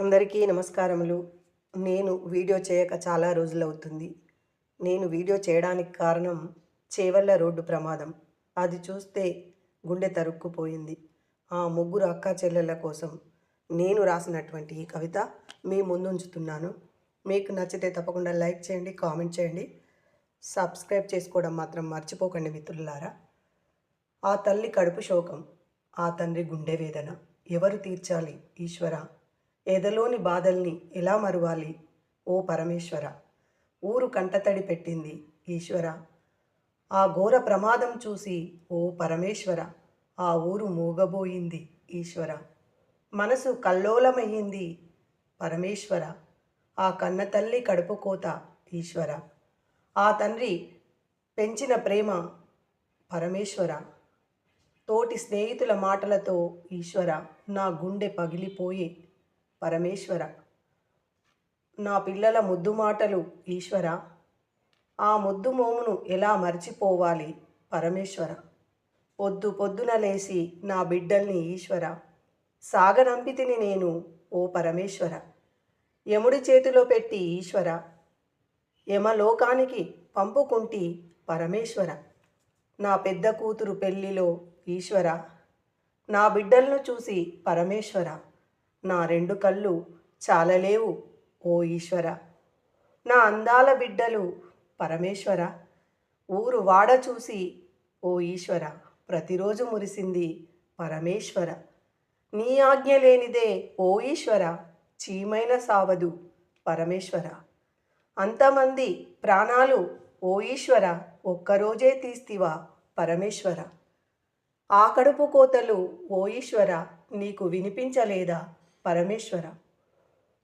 అందరికీ నమస్కారములు. నేను వీడియో చేయక చాలా రోజులవుతుంది. నేను వీడియో చేయడానికి కారణం చేవల్ల రోడ్డు ప్రమాదం. అది చూస్తే గుండె తరుక్కుపోయింది. ఆ ముగ్గురు అక్క చెల్లెళ్ళ కోసం నేను రాసినటువంటి ఈ కవిత మీ ముందుంచుతున్నాను. మీకు నచ్చితే తప్పకుండా లైక్ చేయండి కామెంట్ చేయండి. సబ్స్క్రైబ్ చేసుకోవడం మాత్రం మర్చిపోకండి మిత్రులారా. ఆ తల్లి కడుపు శోకం ఆ తండ్రి గుండె వేదన. ఎవరు తీర్చాలి? ఈశ్వర. ఎదలోని బాధల్ని ఎలా మరువాలి? ఓ పరమేశ్వర! ఊరు కంటతడి పెట్టింది ఈశ్వర. ఆ ఘోర ప్రమాదం చూసి ఓ పరమేశ్వర! ఆ ఊరు మూగబోయింది ఈశ్వర. మనసు కల్లోలమయ్యింది పరమేశ్వర. ఆ కన్న తల్లి కడుపుకోత ఈశ్వర. ఆ తండ్రి పెంచిన ప్రేమ పరమేశ్వర. తోటి స్నేహితుల మాటలతో ఈశ్వర నా గుండె పగిలిపోయి పరమేశ్వర. నా పిల్లల ముద్దు మాటలు ఈశ్వర. ఆ ముద్దు మోమును ఎలా మర్చిపోవాలి పరమేశ్వర? పొద్దు పొద్దున లేసి నా బిడ్డల్ని ఈశ్వర. సాగనంపితిని నేను ఓ పరమేశ్వర. యముడి చేతిలో పెట్టి ఈశ్వర. యమలోకానికి పంపుకుంటి పరమేశ్వర. నా పెద్ద కూతురు పెళ్ళిలో ఈశ్వర. నా బిడ్డలను చూసి పరమేశ్వర. నా రెండు కళ్ళు చాలలేవు ఓ ఈశ్వర. నా అందాల బిడ్డలు పరమేశ్వర. ఊరు వాడ చూసి ఓ ఈశ్వర ప్రతిరోజు మురిసింది పరమేశ్వర. నీ ఆజ్ఞ లేనిదే ఓ ఈశ్వర చీమైన సావదు పరమేశ్వర. అంతమంది ప్రాణాలు ఓ ఈశ్వర ఒక్కరోజే తీస్తివా పరమేశ్వర. ఆ కడుపు కోతలు ఓ ఈశ్వర నీకు వినిపించలేదా పరమేశ్వర.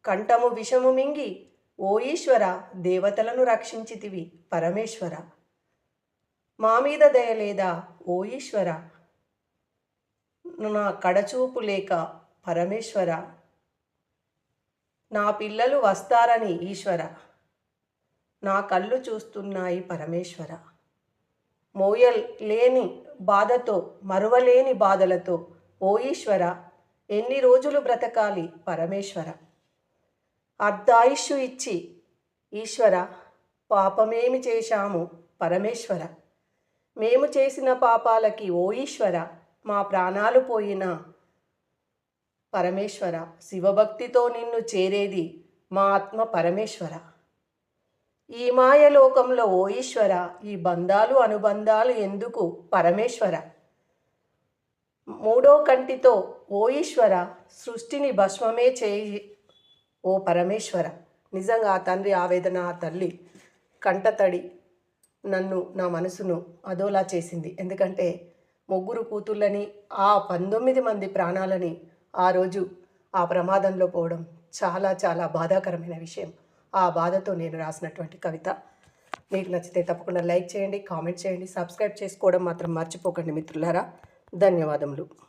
కంఠము విషము మింగి ఓ ఈశ్వర దేవతలను రక్షించితివి పరమేశ్వర. మా మీద దయలేదా ఓ ఈశ్వర? నా కడచూపు లేక పరమేశ్వర. నా పిల్లలు వస్తారని ఈశ్వర. నా కళ్ళు చూస్తున్నాయి పరమేశ్వర. మోయల్ లేని బాధతో మరువలేని బాధలతో ఓ ఈశ్వర ఎన్ని రోజులు బ్రతకాలి పరమేశ్వర? అర్ధాయుష్యు ఇచ్చి ఈశ్వర పాపమేమి చేశాము పరమేశ్వర? మేము చేసిన పాపాలకి ఓ ఈశ్వర మా ప్రాణాలు పోయిన పరమేశ్వర. శివభక్తితో నిన్ను చేరేది మా ఆత్మ పరమేశ్వర. ఈ మాయలోకంలో ఓ ఈశ్వర ఈ బంధాలు అనుబంధాలు ఎందుకు పరమేశ్వర? మూడో కంటితో ఓ ఈశ్వర సృష్టిని భస్మమే చేయి ఓ పరమేశ్వర నిజంగా ఆ తండ్రి ఆవేదన ఆ తల్లి కంటతడి నన్ను నా మనసును అదోలా చేసింది. ఎందుకంటే ముగ్గురు కూతుళ్ళని ఆ పంతొమ్మిది మంది ప్రాణాలని ఆ రోజు ఆ ప్రమాదంలో పోవడం చాలా చాలా బాధాకరమైన విషయం. ఆ బాధతో నేను రాసినటువంటి కవిత. మీకు నచ్చితే తప్పకుండా లైక్ చేయండి కామెంట్ చేయండి సబ్స్క్రైబ్ చేసుకోవడం మాత్రం మర్చిపోకండి మిత్రులారా. ధన్యవాదములు.